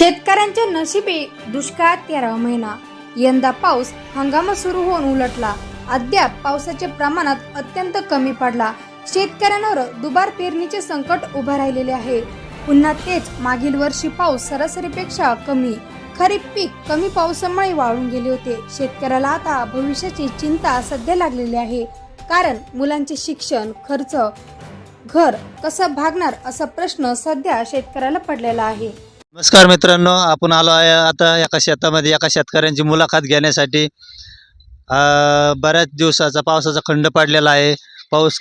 शेतकऱ्यांच्या नशिबी दुष्काळात तेरावा महिना. यंदा पाऊस हंगाम सुरू होऊन उलटला. अद्याप पावसाच्या प्रमाणात अत्यंत कमी पडला. शेतकऱ्यांवर दुबार पेरणीचे संकट उभं राहिलेले आहे. पुन्हा तेच मागील वर्षी पाऊस सरासरीपेक्षा कमी. खरीप पीक कमी पावसामुळे वाळून गेले होते. शेतकऱ्याला आता भविष्याची चिंता सध्या लागलेली आहे. कारण मुलांचे शिक्षण खर्च घर कसं भागणार असा प्रश्न सध्या शेतकऱ्याला पडलेला आहे. नमस्कार मित्रांनो आपण आलो आहे आता एका शेतामध्ये एका शेतकऱ्यांची मुलाखत घेण्यासाठी. अ, बऱ्याच दिवसाचा पावसाचा खंड पडलेला आहे. पाऊस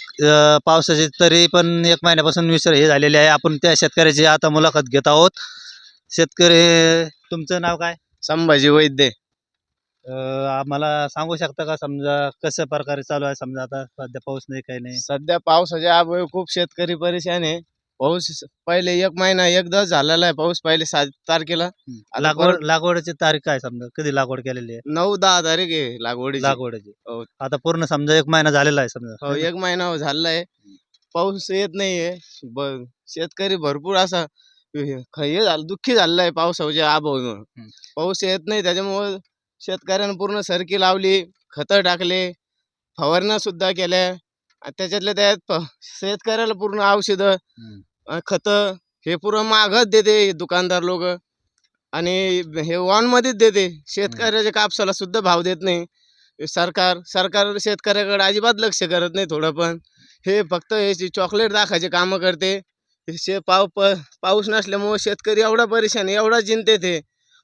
पावसाचे तरी पण एक महिन्यापासून विसर हे झालेले आहे. आपण त्या शेतकऱ्याची आता मुलाखत घेत आहोत. शेतकरी तुमचं नाव काय? संभाजी वैद्य. अ, आम्हाला सांगू शकता का? समजा कसं प्रकारे चालू आहे? समजा आता सध्या पाऊस नाही काही नाही. सध्या पावसाच्या अभावी खूप शेतकरी परेशान आहे. पाऊस पहिले एक महिना एकदा झालेला आहे पाऊस पहिले सात तारखेला. आता लागवड परत लागवडची तारीख काय समजा? कधी लागवड केलेली आहे? नऊ दहा तारीख आहे लागवडीची. लागवडची. हो. आता पूर्ण समजा एक महिना झालेला आहे समजा. हो एक महिना झालेला आहे. पाऊस येत नाहीये. ब- शेतकरी भरपूर असा हे हे झालं दुःखी झालेला आहे पावसाच्या अभावामुळे हम्म. पाऊस येत नाही त्याच्यामुळे शेतकऱ्यानं पूर्ण सरकी लावली खतं टाकले फवारण्या सुद्धा केल्या. आणि त्याच्यातल्या त्यात प- शेतकऱ्याला पूर्ण औषधं हम्म. खत हे पुरं मागच देते दुकानदार लोक. आणि हे वॉन मध्येच देते. शेतकऱ्याच्या कापसाला सुद्धा भाव देत नाही. सरकार सरकार शेतकऱ्याकडे अजिबात लक्ष करत नाही थोडं पण. हे फक्त हे चॉकलेट दाखायचे कामं करते. हे शे पाव प पाऊस नसल्यामुळे शेतकरी एवढा परेशान एवढा चिंतेत आहे.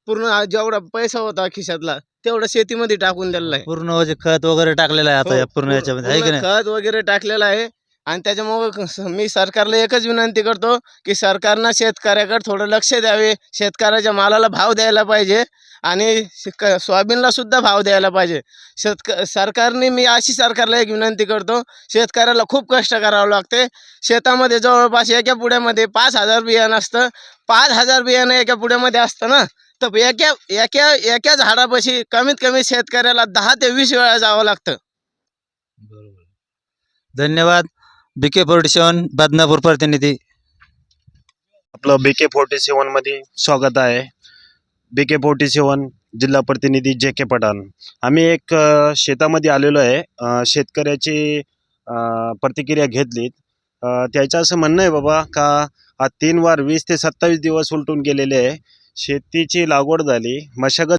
पूर्ण जेवढा पैसा होता खिशातला तेवढा शेतीमध्ये टाकून दिलेला आहे. पूर्ण खत वगैरे टाकलेलं आहे आता हो, या पूर्ण याच्यामध्ये आहे की पूर्ण नाही? खत वगैरे टाकलेलं आहे. आणि त्याच्यामुळं मी सरकारला एकच विनंती करतो की सरकारनं शेतकऱ्याकडे थोडं लक्ष द्यावे. शेतकऱ्याच्या मालाला भाव द्यायला पाहिजे आणि शेक- सोयाबीनला सुद्धा भाव द्यायला पाहिजे. शेतक सरकारने मी अशी सरकारला एक विनंती करतो शेतकऱ्याला खूप कष्ट करावं लागते. शेतामध्ये जवळपास एका पुढ्यामध्ये पाच हजार बियाणं असतं. पाच हजार बियाणं एका पुढ्यामध्ये असतं ना? तर एका एका एका झाडापाशी कमीत कमी शेतकऱ्याला दहा ते वीस वेळा जावं लागतं. बरोबर. धन्यवाद. बी के फोर्टी सेवन बदनापूर प्रतिनिधी. आपलं बी के फोर्टी सेवनमध्ये स्वागत आहे. बी के फोर्टी सेवन जिल्हा प्रतिनिधी जे के पठाण. आम्ही एक अ, शेतामध्ये आलेलो आहे. अ, शेतकऱ्याची अ, प्रतिक्रिया घेतलीत. त्याचं असं म्हणणं आहे बाबा का आज तीन वार वीस ते सत्तावीस दिवस उलटून गेलेले आहे. शेतीची लागवड झाली. मशागत